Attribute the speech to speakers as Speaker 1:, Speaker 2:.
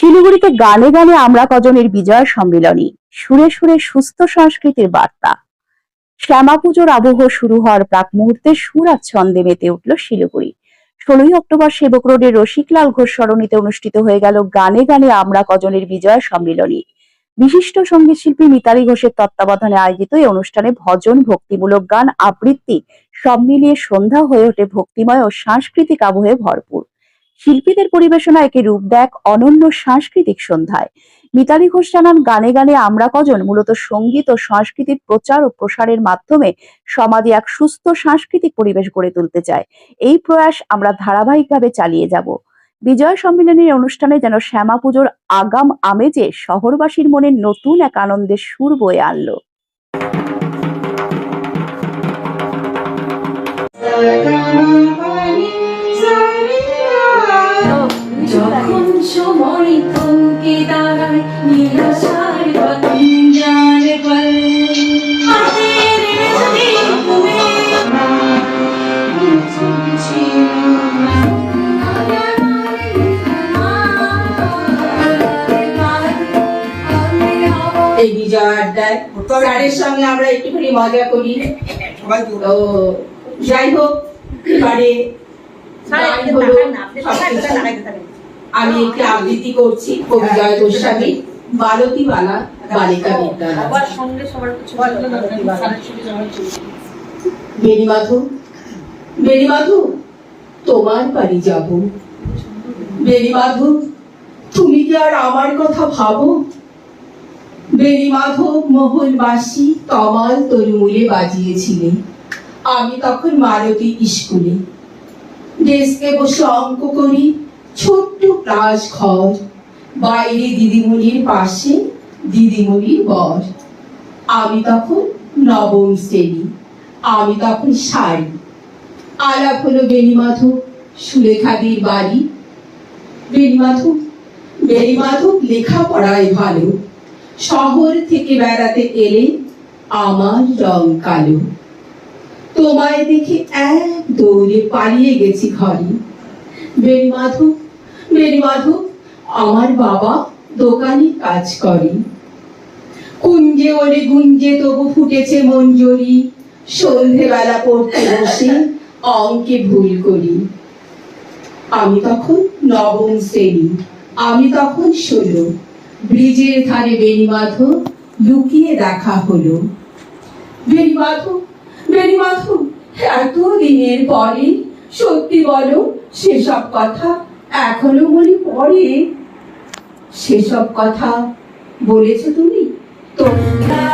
Speaker 1: শিলিগুড়িতে গানে গানে আমরা কজনের বিজয় সম্মিলনী। সুরে সুরে সুস্থ সংস্কৃতির বার্তা। শ্যামা পুজোর আবহ শুরু হওয়ার প্রাক মুহূর্তে সুরাজ ছন্দে মেতে উঠল শিলিগুড়ি। ষোলোই অক্টোবর সেবক রোডের রসিকলাল ঘোষ সরণিতে অনুষ্ঠিত হয়ে গেল গানে গানে আমরা কজনের বিজয় সম্মিলনী। বিশিষ্ট সংগীত শিল্পী মিতালি ঘোষের তত্ত্বাবধানে আয়োজিত এই অনুষ্ঠানে ভজন ভক্তিমূলক গান আবৃত্তি সব মিলিয়ে সন্ধ্যা হয়ে ওঠে ভক্তিময় ও সাংস্কৃতিক আবহে ভরপুর। শিল্পীদের পরিবেশনা একে রূপ দেখ অনন্য সাংস্কৃতিক সন্ধ্যায়। মিতালি ঘোষ জানান, গানে গানে আমরা কজন, মূলত সংগীত ও সংস্কৃতির প্রচার ও প্রসারের মাধ্যমে সমাজে এক সুস্থ সাংস্কৃতিক পরিবেশ গড়ে তুলতে চায় এই প্রয়াস আমরা ধারাবাহিকভাবে চালিয়ে যাব। বিজয় সম্মেলনের অনুষ্ঠানে যেন শ্যামা পুজোর আগাম আমেজে শহরবাসীর মনে নতুন এক আনন্দের সুর বয়ে আনলো।
Speaker 2: থমকে দাঁড়ায় নিরাশার পতঞ্জার
Speaker 3: এই বিজয় আড্ডায় স্যারের সঙ্গে আমরা একটুখানি মজা করি। তো যাই হোক এবারে। আমি একটি আবৃত্তি করছি কবি জয় গোস্বামী বালতি বালা বালিকা বিদ্যালয়। তোমার বাড়ি যাব। বেণীমাধু তুমি কি আর আমার কথা ভাবো? বেণীমাধব মোহনবাসী তমাল তরুমূলে বাজিয়েছিলে। আমি তখন মালতী স্কুলে। ডেস্কে বসে অঙ্ক করি ছোট্ট ক্লাস ঘর বাইরে দিদিমণির পাশে দিদিমণির বর। আমি তখন নবম শ্রেণি, আমি তখন শাড়ি আলাপ হলো বেণীমাধব সুলেখাদির বাড়ি। বেণীমাধব বেণীমাধব লেখাপড়ায় ভালো। শহর থেকে বেড়াতে এলে আমার রং কালো। তোমায় দেখে এক দৌড়ে পালিয়ে গেছি ঘরে। বেণীমাধব বেণীমাধব আমার বাবা দোকানে কাজ করে কুঞ্জে ওরে গুঞ্জে তবু ফুটেছে মঞ্জরি, সন্ধেবেলা পড়তে বসে অঙ্কে ভুল করি। আমি তখন নবম শ্রেণি, আমি তখন ষোলো। ব্রিজের ধারে বেণীমাধব লুকিয়ে দেখা হলো। বেণীমাধব বেণীমাধব এত দিনের পরে সত্যি বলো সেসব কথা এখনও মনে পড়ে সেসব কথা বলেছ তুমি? তোমরা